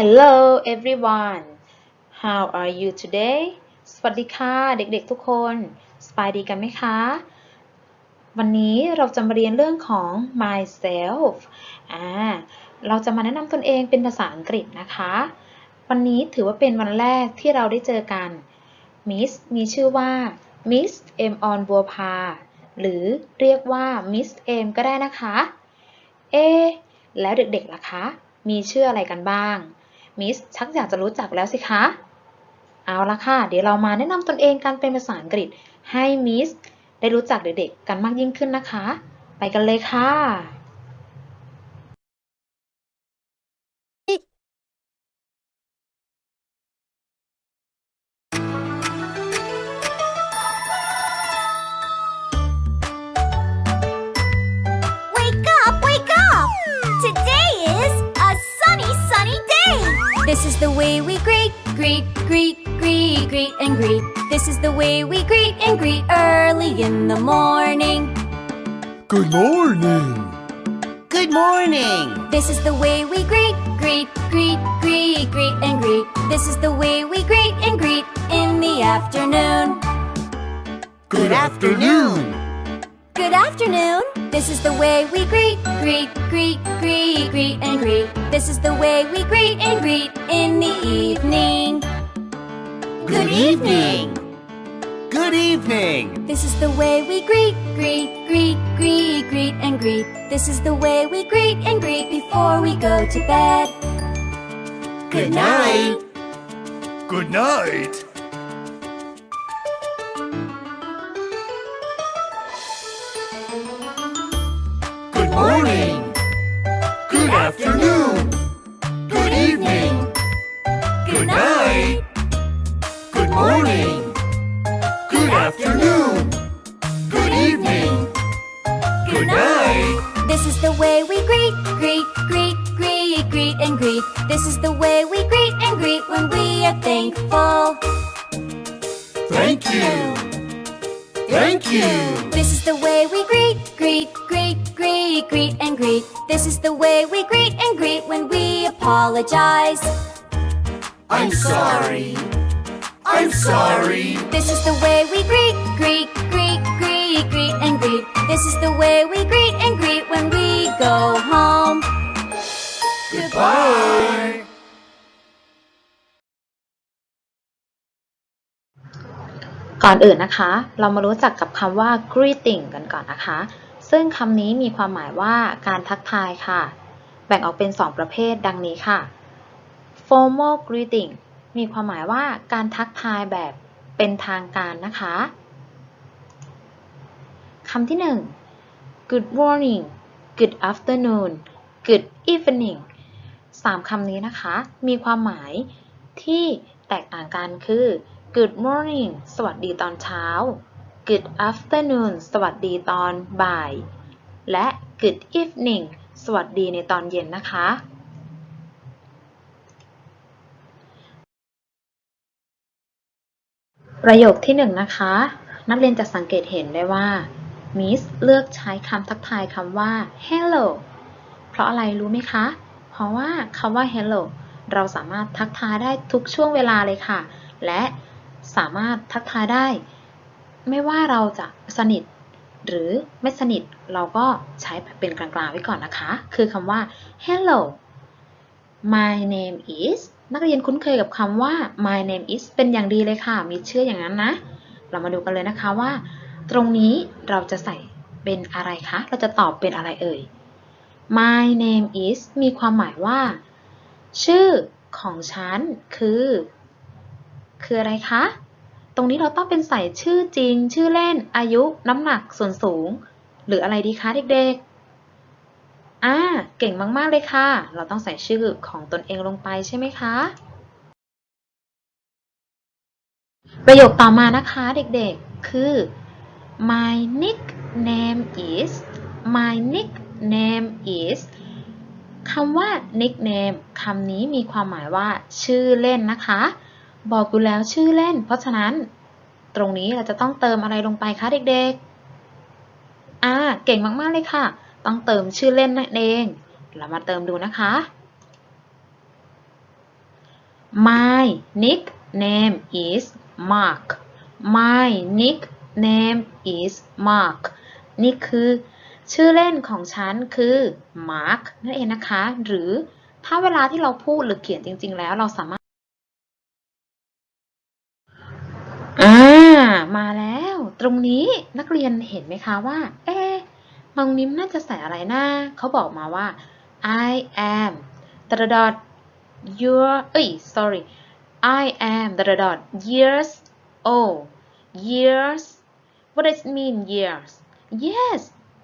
Hello everyone how are you today สวัสดีค่ะ เด็กๆทุกคน สบายดีกันไหมคะ วันนี้เราจะมาเรียนเรื่องของ myself อ่า เราจะมาแนะนำตนเองเป็นภาษาอังกฤษนะคะ วันนี้ถือว่าเป็นวันแรกที่เราได้เจอกัน Miss มีชื่อว่า Miss M on บัวพา หรือเรียกว่า Miss M ก็ได้นะคะ เอ แล้วเด็กๆล่ะคะ มีชื่ออะไรกันบ้าง มิสชักอยากจะรู้จักแล้วสิคะ เอาละค่ะ เดี๋ยวเรามาแนะนำตนเองกันเป็นภาษาอังกฤษให้มิสได้รู้จักเด็กๆกันมากยิ่งขึ้นนะคะ ไปกันเลยค่ะ This is the way we greet, greet, greet, greet, greet, and greet. This is the way we greet and greet early in the morning. Good morning. Good morning. This is the way we greet, greet, greet, greet, greet, and greet. This is the way we greet and greet in the afternoon. Good afternoon. Good afternoon. This is the way we greet, greet, greet, greet, greet, and greet. This is the way we greet and greet in the evening. Good evening. Good evening. This is the way we greet, greet, greet, greet, greet, and greet. This is the way we greet and greet before we go to bed. Good night. Good night. Good night. Good morning. Good afternoon. Good evening. Good night. This is the way we greet, greet, greet, greet, greet, and greet. This is the way we greet and greet when we are thankful. Thank you. Thank you. This is the way we greet, greet, greet, greet, greet, and greet. This is the way we greet and greet when we apologize. I'm sorry. I'm sorry. This is the way we greet, greet, greet, greet, greet, and greet. This is the way we greet and greet when we go home. Goodbye. ก่อนอื่นนะคะ เรามารู้จักกับคำว่า greeting กันก่อนนะคะ ซึ่งคำนี้มีความหมายว่าการทักทายค่ะ แบ่งออกเป็น 2 ประเภทดังนี้ค่ะ formal greeting มีความหมายว่าการทักทายแบบเป็นทางการนะคะคำที่ 1 good morning good afternoon good evening สามคำนี้นะคะ มีความหมายที่แตกต่างกันคือ Good morning สวัสดีตอนเช้า Good afternoon สวัสดีตอนบ่าย และ Good evening สวัสดีในตอนเย็นนะคะ ประโยคที่หนึ่งนะคะ นักเรียนจะสังเกตเห็นได้ว่ามิสเลือกใช้คำทักทายคำว่า hello เพราะอะไรรู้ไหมคะ เพราะว่าคำว่า hello เราสามารถทักทายได้ทุกช่วงเวลาเลยค่ะ และสามารถทักทายได้ ไม่ว่าเราจะสนิท หรือไม่สนิทเราก็ใช้เป็นกลางๆไว้ก่อนนะคะ คือคำว่า hello my name is นักเรียนคุ้นเคยกับคำว่า my name is เป็นอย่างดีเลยค่ะ มีเชื่ออย่างนั้นนะ เรามาดูกันเลยนะคะว่า ตรงนี้เราจะใส่เป็นอะไรคะ เราจะตอบเป็นอะไรเอ่ย my name is มีความหมายว่า ชื่อของฉันคือ คืออะไรคะ ตรงนี้เราต้องเป็นใส่ชื่อจริง ชื่อเล่น อายุ น้ำหนัก ส่วนสูง หรืออะไรดีคะเด็กๆ อ่า เก่งมาก ๆ เลยค่ะ เราต้องใส่ชื่อของตนเองลงไปใช่ไหมคะ ประโยคต่อมานะคะเด็กๆ คือ my nickname is my nickname is คำว่า nickname คำนี้มีความหมายว่า ชื่อเล่นนะคะ บอกอยู่แล้วชื่อเล่น เพราะฉะนั้น ตรงนี้เราจะต้องเติมอะไรลงไปคะเด็กๆ อ่า เก่งมาก ๆ เลยค่ะ ต้องเติมชื่อเล่นนั่นเอง เรามาเติมดูนะคะ My nickname is Mark My nickname is Mark นี่คือชื่อเล่นของฉันคือ Mark นั่นเองนะคะ หรือถ้าเวลาที่เราพูดหรือเขียนจริง ๆ แล้วเราสามารถอ่ามาแล้ว ตรงนี้นักเรียนเห็นไหมคะว่า เอ๊ะตรงนี้น่าจะใส่อะไรนะ เขาบอกมาว่า I am ดดดด your เอ้ย sorry I am ดดดด years old years what does it mean years yes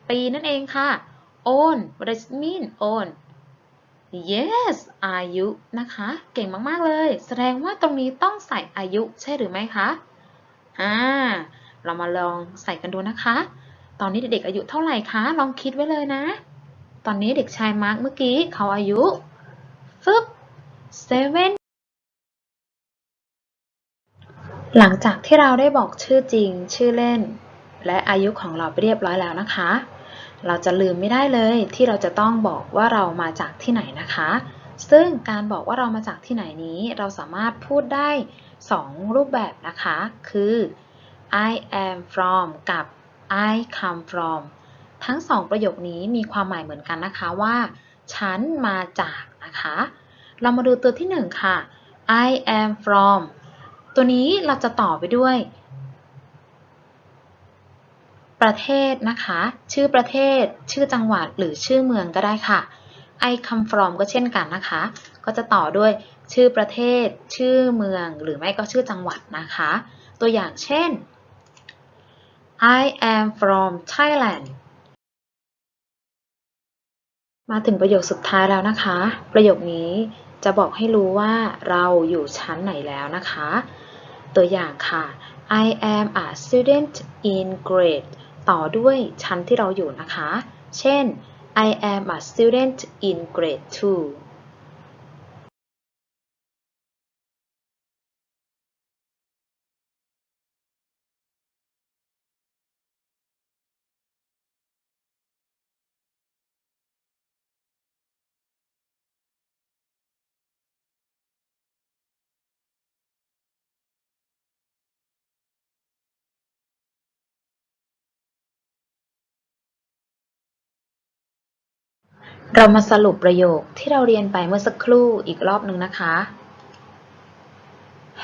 ปีนั่นเองค่ะ own what does it mean own yes อายุนะคะ เก่งมากๆเลย แสดงว่าตรงนี้ต้องใส่อายุใช่หรือไม่คะ อ่า เรามาลองใส่กันดูนะคะ ตอนนี้เด็กๆอายุเท่าไหร่คะ ลองคิดไว้เลยนะ ตอนนี้เด็กชายมาร์กเมื่อกี้เขาอายุฟึบ seven หลังจากที่เราได้บอกชื่อจริง ชื่อเล่น และอายุของเราไปเรียบร้อยแล้วนะคะ เราจะลืมไม่ได้เลยที่เราจะต้องบอกว่าเรามาจากที่ไหนนะคะ ซึ่งการบอกว่าเรามาจากที่ไหนนี้ เราสามารถพูดได้ 2 รูปแบบนะคะ คือ I am from กับ I come from ทั้งสองประโยคนี้มีความหมายเหมือนกันนะคะว่า ฉันมาจากนะคะ เรามาดูตัวที่หนึ่งค่ะ I am from ตัวนี้เราจะต่อไปด้วย ประเทศนะคะ ชื่อประเทศ ชื่อจังหวัดหรือชื่อเมืองก็ได้ค่ะ I come from ก็เช่นกันนะคะ ก็จะต่อด้วยชื่อประเทศ ชื่อเมือง หรือไม่ก็ชื่อจังหวัดนะคะ ตัวอย่างเช่น I am from Thailand มาถึงประโยคสุดท้ายแล้วนะคะ ประโยคนี้จะบอกให้รู้ว่าเราอยู่ชั้นไหนแล้วนะคะ ตัวอย่างค่ะ I am a student in grade ต่อด้วยชั้นที่เราอยู่นะคะ เช่น I am a student in grade 2 เรามาสรุปประโยคที่เราเรียนไปเมื่อสักครู่อีกรอบหนึ่งนะคะ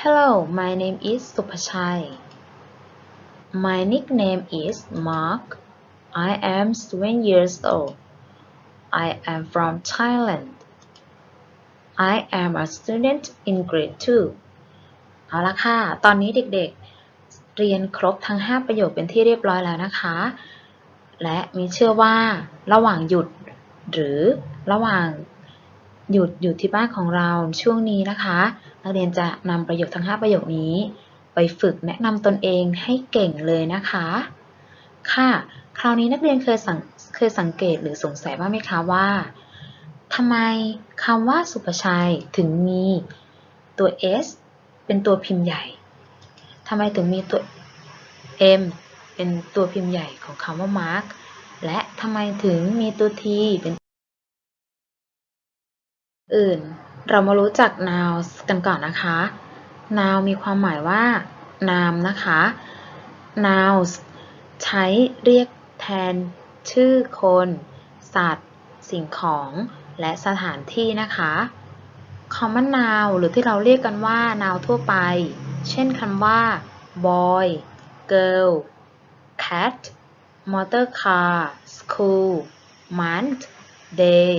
Hello my name is Supachai My nickname is Mark I am seven years old I am from Thailand I am a student in grade 2เอาละค่ะ ตอนนี้เด็กๆ เรียนครบทั้ง 5 ประโยคเป็นที่เรียบร้อยแล้วนะคะ และมีเชื่อว่าระหว่างหยุด หรือระหว่างหยุดอยู่ที่บ้านของเราช่วงนี้นะคะ นักเรียนจะนำประโยคทั้ง 5 ประโยคนี้ ไปฝึกแนะนำตนเองให้เก่งเลยนะคะ ค่ะ คราวนี้นักเรียนเคยสังเคยสังเกตหรือสงสัยบ้างไหมคะว่าทำไมคำว่าสุภชัยถึงมีตัว S เป็นตัวพิมพ์ใหญ่ทำไมถึงมีตัว M เป็นตัวพิมพ์ใหญ่ของคำว่า Mark และทำไมถึงมีตัว T เป็น อื่น เรามารู้จัก nouns กันก่อนนะคะ noun มีความหมายว่า นามนะคะ nouns ใช้เรียกแทน ชื่อคน สัตว์ สิ่งของ และสถานที่นะคะ common noun หรือที่เราเรียกกันว่า noun ทั่วไป เช่นคำว่า boy girl cat motor car school month day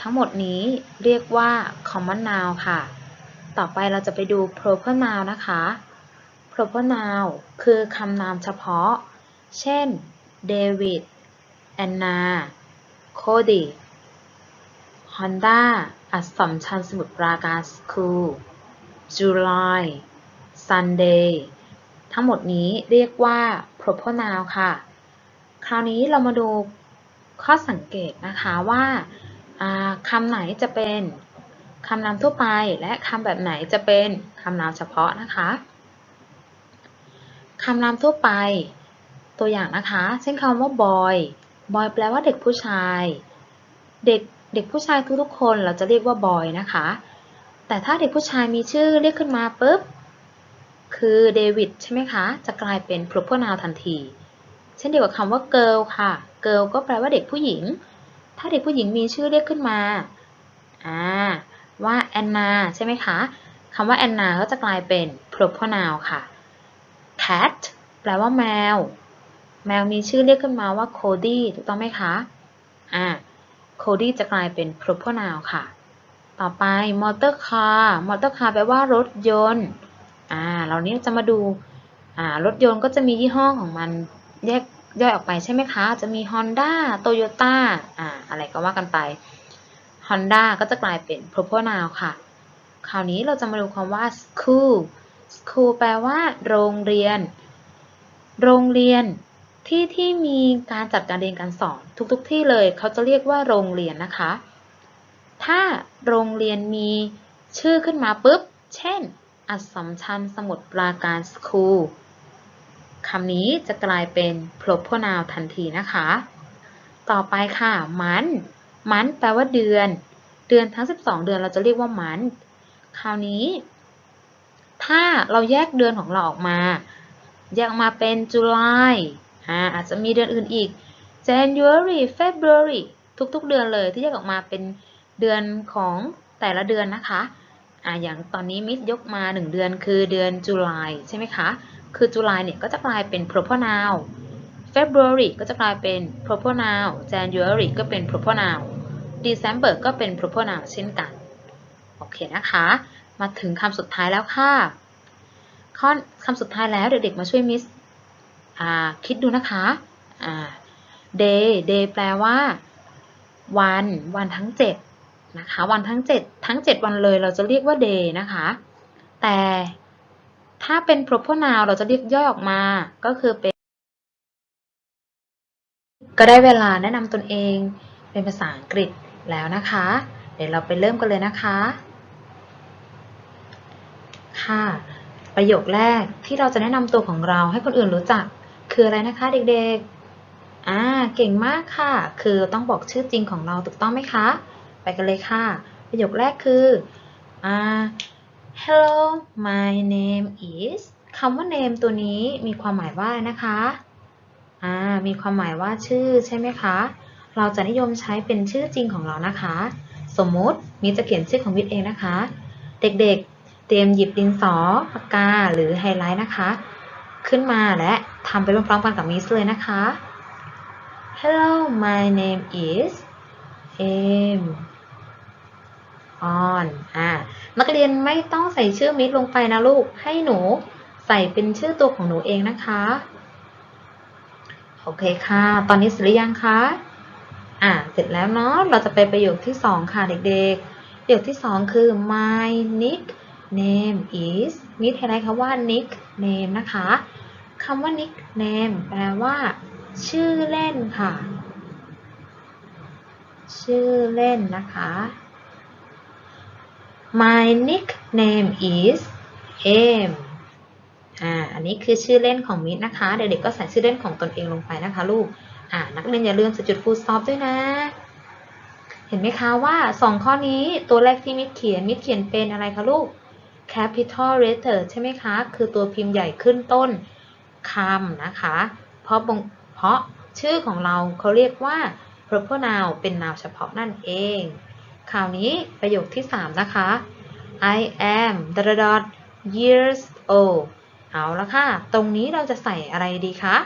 ทั้งหมดนี้เรียกว่า common noun ค่ะ ต่อไปเราจะไปดู proper noun นะคะ proper noun คือคำนามเฉพาะ เช่น David Anna Cody Honda อัสสัมชัญสมุทรปราการ School July Sunday ทั้งหมดนี้เรียกว่า proper noun ค่ะ คราวนี้เรามาดูข้อสังเกตนะคะว่าคำไหนจะเป็นคำนามทั่วไป และคำแบบไหนจะเป็นคำนามเฉพาะนะคะคำนามทั่วไป ตัวอย่างนะคะ เช่นคำว่า boy boy แปลว่าเด็กผู้ชาย เด็กเด็กผู้ชายทุกๆคนเราจะเรียกว่า boy นะคะ แต่ถ้าเด็กผู้ชายมีชื่อเรียกขึ้นมาปุ๊บ คือเดวิดใช่ไหมคะ จะกลายเป็น proper noun ทันที เช่นเดียวกับคำว่า girl ค่ะ girl ก็แปลว่าเด็กผู้หญิง ถ้าเด็กผู้หญิงมีชื่อเรียกขึ้นมา อ่า ว่าแอนนาใช่ไหมคะคำว่าแอนนาก็จะกลายเป็น proper noun ค่ะ cat แปลว่าแมว แมวมีชื่อเรียกขึ้นมาว่า Cody ถูกต้องไหมคะ อ่า Cody จะกลายเป็น proper noun ค่ะ ต่อไป motor car motor car แปลว่ารถยนต์ อ่า เรานี้จะมาดู อ่า รถยนต์ก็จะมียี่ห้อของมัน แยกย่อยออกไปใช่ไหมคะ จะมี Honda Toyota อ่าอะไรก็ว่ากันไป Honda ก็จะกลายเป็น proper noun ค่ะ คราวนี้เราจะมาดูคำว่า school school แปลว่า โรงเรียน โรงเรียนที่ที่มีการจัดการเรียนการสอน ทุกๆทที่เลยเขาจะเรียกว่าโรงเรียนนะคะ ถ้าโรงเรียนมีชื่อขึ้นมาปุ๊บ เช่น อัสสัมชัญสมุทรปราการ school คำนี้จะกลายเป็น proper noun ทันทีนะคะ ต่อไปค่ะ มันมันแปลว่าเดือน เดือนทั้ง 12 เดือนเราจะเรียกว่ามันคราวนี้ ถ้าเราแยกเดือนของเราออกมา แยกออกมาเป็น July อ่าอาจจะมีเดือนอื่นอีก January February ทุกๆ เดือนเลยที่แยกออกมาเป็นเดือนของแต่ละเดือนนะคะอ่าอย่างตอนนี้มิดยกมา 1 เดือนคือเดือน July ใช่ไหมคะ คือ July เนี่ยก็จะกลายเป็น proper noun February ก็จะกลายเป็น proper noun January ก็เป็น proper noun December ก็เป็น proper noun เช่นกัน โอเคนะคะ มาถึงคำสุดท้ายแล้วค่ะข้อคำสุดท้ายแล้วเด็กๆมาช่วยมิสคิดดูนะคะอ่า day day แปลว่า วัน วันทั้ง 7 นะคะ วันทั้ง 7 ทั้ง 7 วันเลยเราจะเรียกว่า day นะคะ แต่ ถ้าเป็น proper noun เราจะเรียกย่อยออกมา ก็คือเป็น ก็ได้เวลาแนะนำตนเองเป็นภาษาอังกฤษแล้วนะคะ เดี๋ยวเราไปเริ่มกันเลยนะคะ ค่ะ ประโยคแรกที่เราจะแนะนำตัวของเราให้คนอื่นรู้จัก คืออะไรนะคะเด็กๆ อ่า เก่งมากค่ะ คือต้องบอกชื่อจริงของเราถูกต้องไหมคะ ไปกันเลยค่ะ ประโยคแรกคือ อ่า Hello my name is คำว่า name ตัวนี้มีความหมายว่าอะไรนะคะ อ่า มีความหมายว่าชื่อใช่ไหมคะ เราจะนิยมใช้เป็นชื่อจริงของเรานะคะ สมมุติมีจะเขียนชื่อของมิตเองนะคะ เด็กๆ เตรียมหยิบดินสอปากกาหรือไฮไลท์นะคะ ขึ้นมาและทำไปพร้อมๆกันกับมิสเลยนะคะ Hello my name is M นักเรียนไม่ต้องใส่ชื่อมิสลงไปนะลูก ให้หนูใส่เป็นชื่อตัวของหนูเองนะคะ โอเคค่ะ ตอนนี้เสร็จหรือยังคะ อ่า เสร็จแล้วเนาะ เราจะไปประโยคที่ 2 ค่ะเด็กๆ ประโยคที่ 2 คือ my nickname is มิดไฮไลท์คำว่า nickname นะคะคำว่า nickname แปลว่า ชื่อเล่นค่ะ ชื่อเล่นนะคะ my nickname is M อ่า อันนี้คือชื่อเล่นของมิดนะคะ เด็กๆก็ใส่ชื่อเล่นของตนเองลงไปนะคะลูก อ่า นักเรียนอย่าลืมสจุด full stop ด้วยนะ เห็นไหมคะว่า 2 ข้อนี้ตัวแรกที่มิดเขียน มิดเขียนเป็นอะไรคะลูก capital letter ใช่ไหมคะ คือตัวพิมพ์ใหญ่ขึ้นต้นคำนะคะ เพราะเพราะชื่อของเราเขาเรียกว่า proper noun เป็น noun เฉพาะนั่นเอง คราวนี้ประโยคที่ 3 นะคะ I am dot years old เอาละค่ะ ตรงนี้เราจะใส่อะไรดีคะ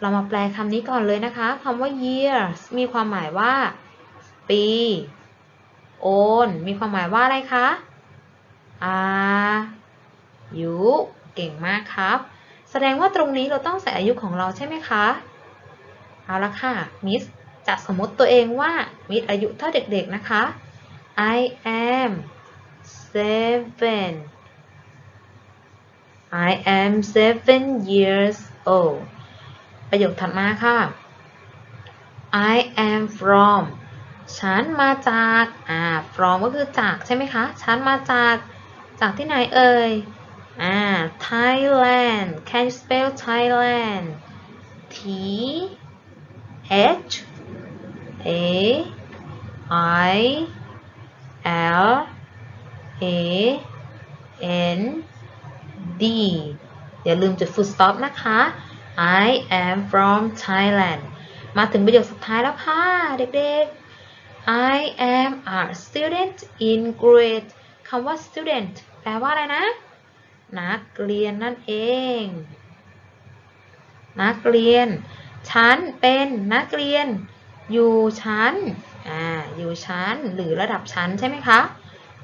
เรามาแปลคำนี้ก่อนเลยนะคะ คำว่า years มีความหมายว่า ปี old มีความหมายว่าอะไรคะอายุเก่งมากครับ แสดงว่าตรงนี้เราต้องใส่อายุของเราใช่ไหมคะ เอาละค่ะ มิสจะสมมติตัวเองว่ามิสอายุเท่าเด็กๆนะคะ I am seven I am seven years old ประโยคถัดมาค่ะ I am from ฉันมาจาก อ่า from ก็คือจากใช่ไหมคะ ฉันมาจาก จากที่ไหนเอ่ย อ่า Thailand can you spell Thailand T H A I L A N D อย่าลืมจุด full stop นะคะ I am from Thailand มาถึงประโยคสุดท้ายแล้วค่ะ เด็กๆ I am a student in grade คำว่า student แปลว่าอะไรนะ นักเรียนนั่นเอง นักเรียน ฉันเป็นนักเรียน อยู่ชั้น อ่าอยู่ชั้นหรือระดับชั้นใช่ไหมคะ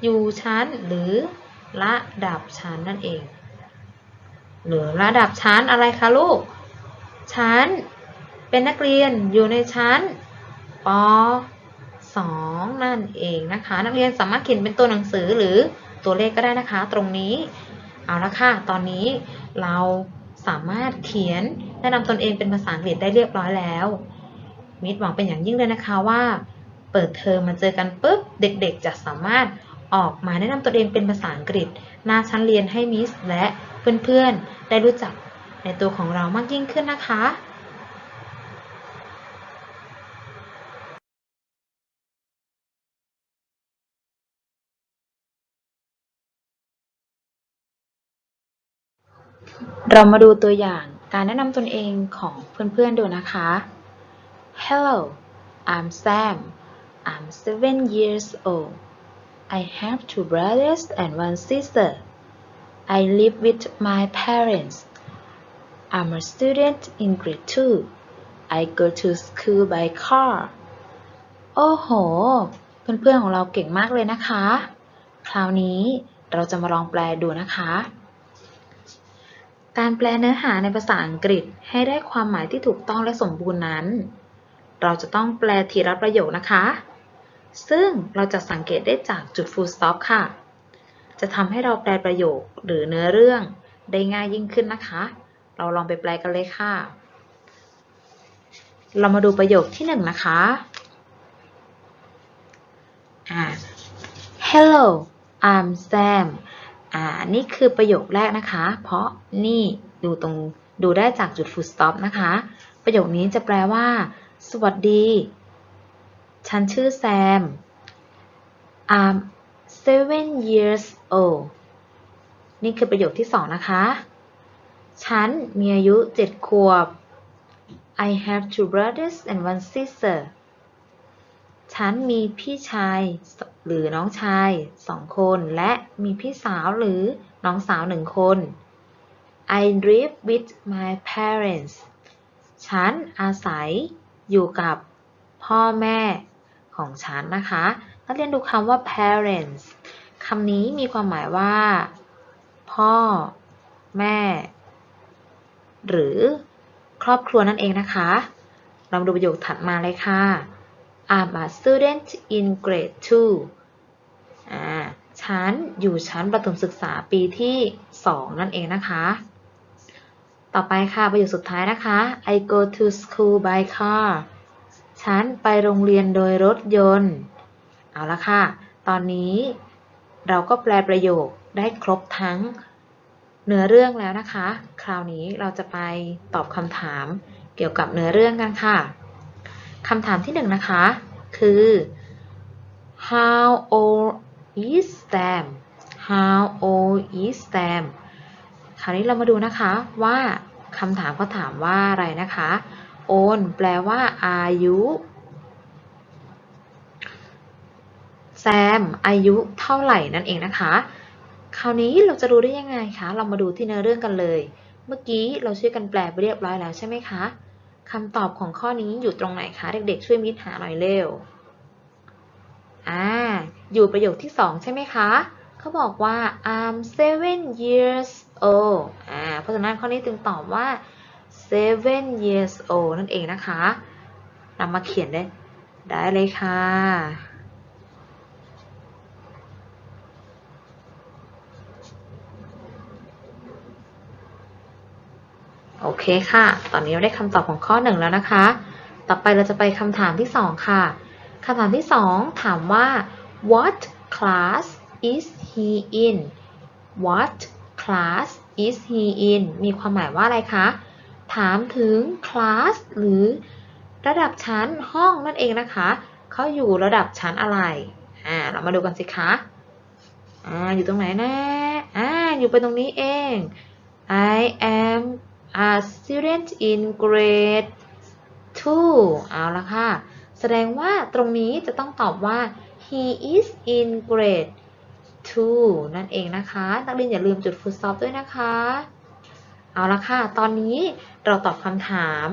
อยู่ชั้นหรือระดับชั้นนั่นเอง หรือระดับชั้นอะไรคะลูก ชั้นเป็นนักเรียนอยู่ในชั้นป 2 นั่นเองนะคะ นักเรียนสามารถเขียนเป็นตัวหนังสือหรือตัวเลขก็ได้นะคะ ตรงนี้ เอาละค่ะ ตอนนี้เราสามารถเขียนแนะนำตนเองเป็นภาษาอังกฤษได้เรียบร้อยแล้ว มิตรหวังเป็นอย่างยิ่งเลยนะคะว่า เปิดเทอมมาเจอกันปุ๊บ เด็กๆ จะสามารถออกมาแนะนำตนเองเป็นภาษาอังกฤษ หน้าชั้นเรียนให้มิสและเพื่อนๆ ได้รู้จักในตัวของเรามากยิ่งขึ้นนะคะเรามาดูตัวอย่างการแนะนำตนเองของเพื่อนๆดูนะคะ Hello I'm Sam I'm seven years old I have two brothers and one sister I live with my parents I'm a student in grade 2 I go to school by car โอ้โห เพื่อนๆของเราเก่งมากเลยนะคะ คราวนี้เราจะมาลองแปลดูนะคะ การแปลเนื้อหาในภาษาอังกฤษให้ได้ความหมายที่ถูกต้องและสมบูรณ์นั้น เราจะต้องแปลทีละประโยคนะคะ ซึ่งเราจะสังเกตได้จากจุด full stop ค่ะ จะทำให้เราแปลประโยคหรือเนื้อเรื่องได้ง่ายยิ่งขึ้นนะคะ เราลองไปแปลกันเลยค่ะ เรามาดูประโยคที่หนึ่งนะคะอ่า Hello I'm Sam อ่า นี่คือประโยคแรกนะคะ เพราะนี่ดูตรงดูได้จากจุด full stop นะคะ ประโยคนี้จะแปลว่า สวัสดี ฉันชื่อแซม I'm seven years old นี่คือประโยคที่สองนะคะ ฉันมีอายุเจ็ดขวบ I have two brothers and one sister ฉันมีพี่ชายหรือน้องชายสองคน และมีพี่สาวหรือน้องสาวหนึ่งคน I live with my parents ฉันอาศัย อยู่กับพ่อแม่ของฉันนะคะ นักเรียนดูคำว่า parents คำนี้มีความหมายว่า พ่อ แม่ หรือครอบครัวนั่นเองนะคะ เรามาดูประโยคถัดมาเลยค่ะ I'm a student in grade 2อ่า ฉันอยู่ชั้นประถมศึกษาปีที่ 2 นั่นเองนะคะ ต่อไปค่ะประโยคสุดท้ายนะคะ I go to school by car ฉันไปโรงเรียนโดยรถยนต์ เอาละค่ะ ตอนนี้เราก็แปลประโยคได้ครบทั้งเนื้อเรื่องแล้วนะคะ คราวนี้เราจะไปตอบคำถามเกี่ยวกับเนื้อเรื่องกันค่ะคำถามที่หนึ่งนะคะ คือ how old is Sam how old is Sam คราวนี้เรามาดูนะคะว่าคำถามเขาถามว่าอะไรนะคะ old แปลว่าอายุแซมอายุเท่าไหร่นั่นเองนะคะ คราวนี้เราจะรู้ได้ยังไงคะ เรามาดูที่เนื้อเรื่องกันเลย เมื่อกี้เราช่วยกันแปลไปเรียบร้อยแล้วใช่ไหมคะคำตอบของข้อนี้อยู่ตรงไหนคะ เด็กๆ ช่วยมิตรหาหน่อยเร็ว อ่า อยู่ประโยคที่สองใช่ไหมคะ เขาบอกว่า I'm seven years o อ่า เพราะฉะนั้นข้อนี้จึงตอบว่า seven years old นั่นเองนะคะนำมาเขียนได้ได้เลยค่ะ โอเคค่ะ ตอนนี้เราได้คำตอบของข้อหนึ่งแล้วนะคะ ต่อไปเราจะไปคำถามที่สองค่ะคำถามที่สองถามว่า what class is he in what class is he in มีความหมายว่าอะไรคะ ถามถึง class หรือระดับชั้นห้องนั่นเองนะคะ เขาอยู่ระดับชั้นอะไร อ่า เรามาดูกันสิคะ อ่า อยู่ตรงไหนนะ อ่า อยู่ไปตรงนี้เอง I am a student in grade 2เอาละค่ะ แสดงว่าตรงนี้จะต้องตอบว่า he is in grade 2นั่นเองนะคะ นักเรียนอย่าลืมจุด full stop ด้วยนะคะ เอาละค่ะ ตอนนี้เราตอบคำถาม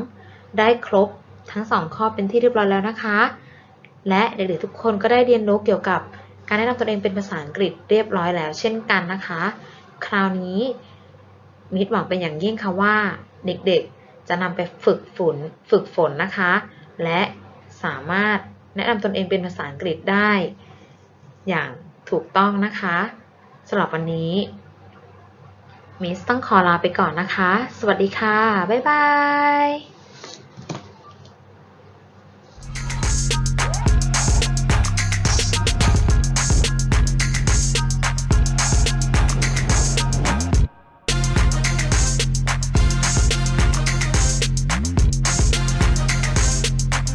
ได้ครบทั้งสองข้อเป็นที่เรียบร้อยแล้วนะคะ และเด็กๆทุกคนก็ได้เรียนรู้เกี่ยวกับการแนะนำตนเองเป็นภาษาอังกฤษเรียบร้อยแล้ว เช่นกันนะคะ คราวนี้มิดหวังเป็นอย่างยิ่งค่ะว่า เด็กๆจะนำไปฝึกฝนฝึกฝนนะคะ และสามารถแนะนำตนเองเป็นภาษาอังกฤษได้ อย่าง ถูกต้องนะคะสำหรับวันนี้มิสต้องขอลาไปก่อนนะคะ สวัสดีค่ะ บ๊ายบาย